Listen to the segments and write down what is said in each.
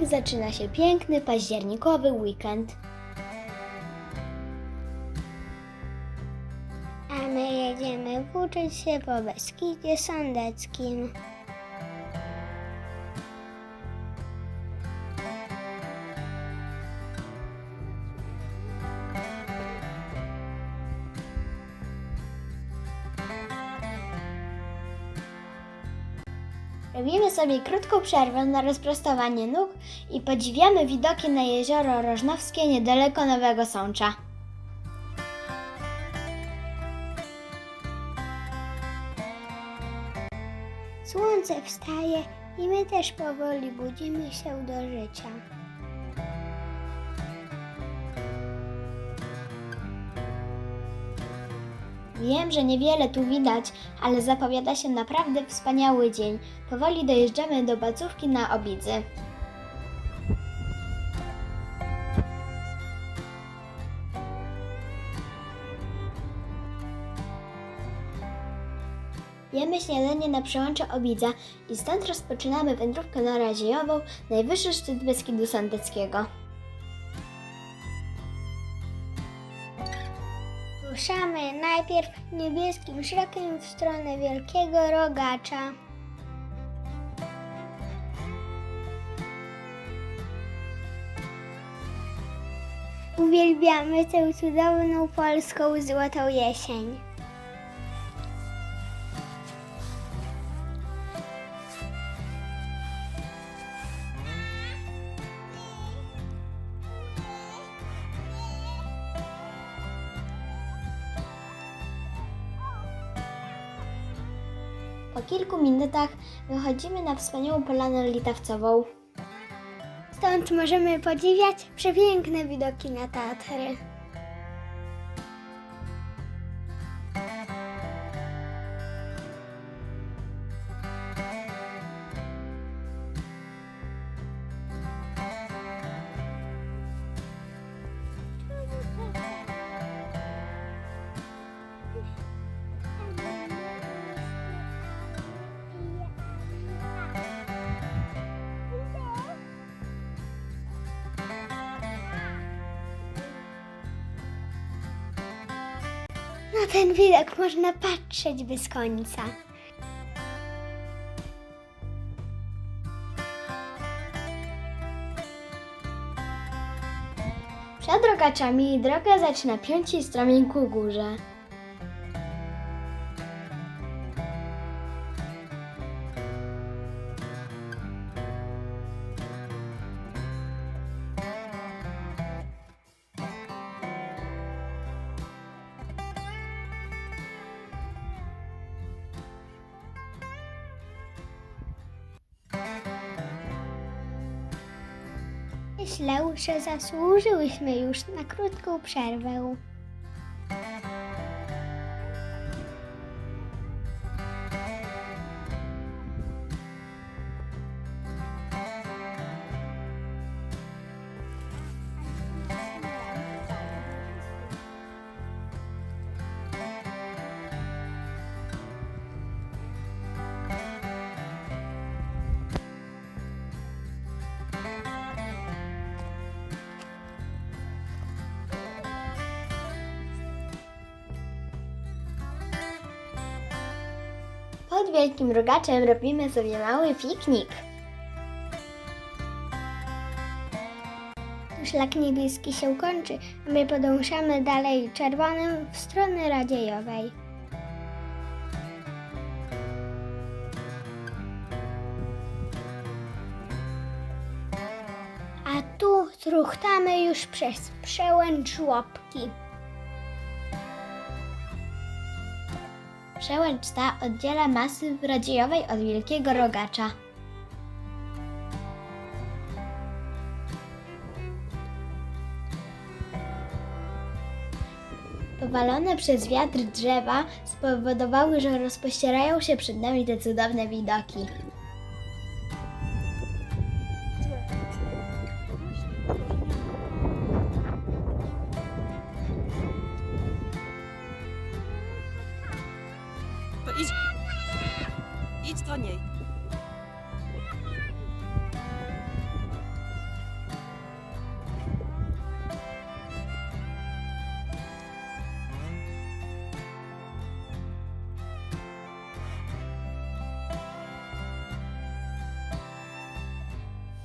tak zaczyna się piękny październikowy weekend. A my jedziemy włóczyć się po Beskidzie Sądeckim. Sobie krótką przerwę na rozprostowanie nóg i podziwiamy widoki na jezioro Rożnowskie niedaleko Nowego Sącza. Słońce wstaje i my też powoli budzimy się do życia. Wiem, że niewiele tu widać, ale zapowiada się naprawdę wspaniały dzień. Powoli dojeżdżamy do bacówki na Obidzy. Jemy śniadanie na przełęczy Obidza i stąd rozpoczynamy wędrówkę na Raziejową, najwyższy szczyt Beskidu Sądeckiego. Najpierw niebieskim szlakiem w stronę Wielkiego Rogacza. Uwielbiamy tę cudowną polską złotą jesień. Po kilku minutach wychodzimy na wspaniałą polanę litawcową. Stąd możemy podziwiać przepiękne widoki na Tatry. Ten widok można patrzeć bez końca. Przed rogaczami droga zaczyna piąć się strumień ku górze. Myślę, że zasłużyłyśmy już na krótką przerwę. Pod wielkim rogaczem robimy sobie mały piknik. Szlak niebieski się kończy, a my podążamy dalej czerwonym w stronę Radziejowej. A tu truchtamy już przez przełęcz żłobki. Przełęcz ta oddziela masyw Radziejowej od Wielkiego Rogacza. Powalone przez wiatr drzewa spowodowały, że rozpościerają się przed nami te cudowne widoki. to idź. Idź do niej.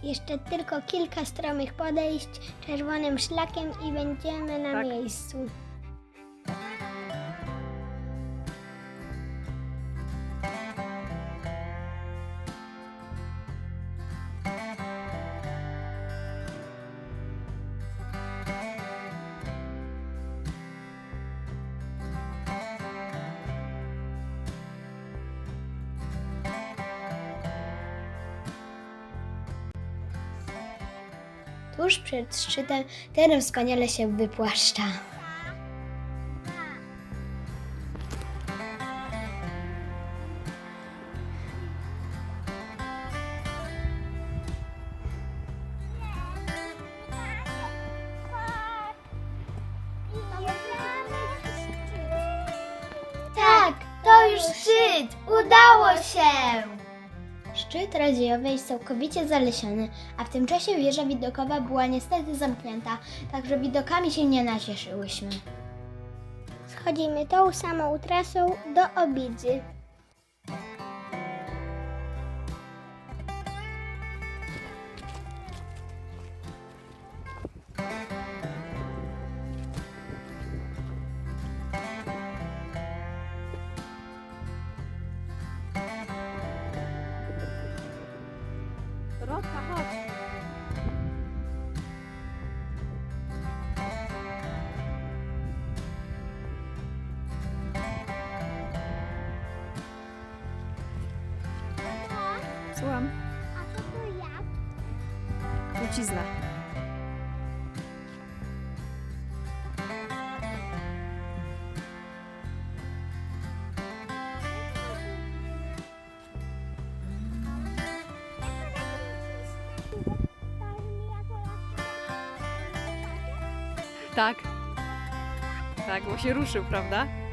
Jeszcze tylko kilka stromych podejść czerwonym szlakiem i będziemy na Tak. miejscu. Tuż przed szczytem teren wspaniale się wypłaszcza. Tak, to już szczyt! Udało się! Szczyt radziejowy jest całkowicie zalesiony, a w tym czasie wieża widokowa była niestety zamknięta, także widokami się nie nacieszyłyśmy. Schodzimy tą samą trasą do Obidzy. Trucizna. Tak. Tak, bo się ruszył, prawda?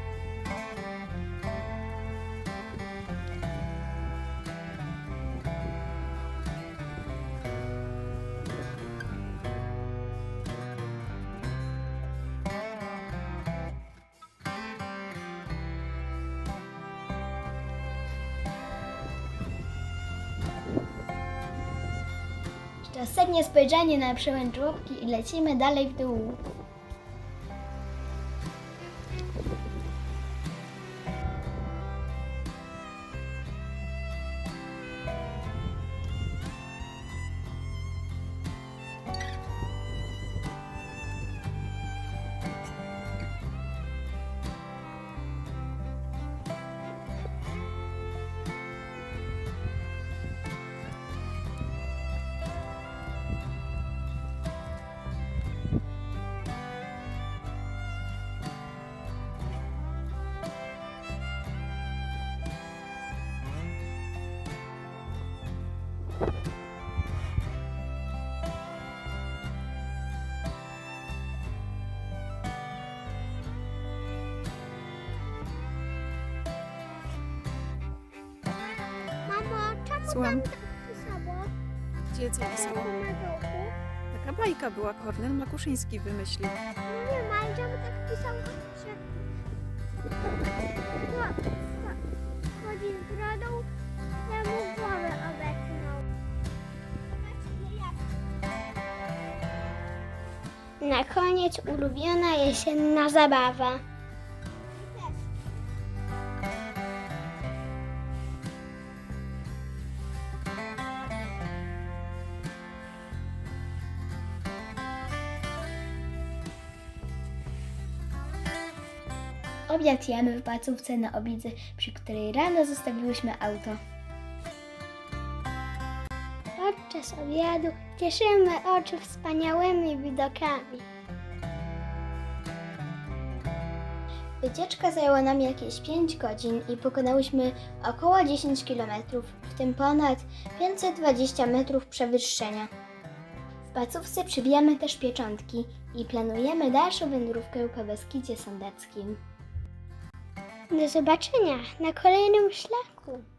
Ostatnie spojrzenie na przełęcz żłobki i lecimy dalej w dół. Mamo, czemu Słucham. tam tak pisało? Gdzie co pisało? Na dołku? Taka bajka była, Kornel Makuszyński wymyślił. No nie ma, ale czemu tak pisało, że... Chodzi z brodą, ja mu głowę Na koniec ulubiona jesienna zabawa. Obiad jemy w placówce na Obidzy, przy której rano zostawiłyśmy auto. Podczas obiadu cieszymy oczy wspaniałymi widokami. Wycieczka zajęła nam jakieś 5 godzin i pokonałyśmy około 10 km, w tym ponad 520 metrów przewyższenia. W placówce przybijamy też pieczątki i planujemy dalszą wędrówkę po Beskidzie Sądeckim. Do zobaczenia na kolejnym szlaku.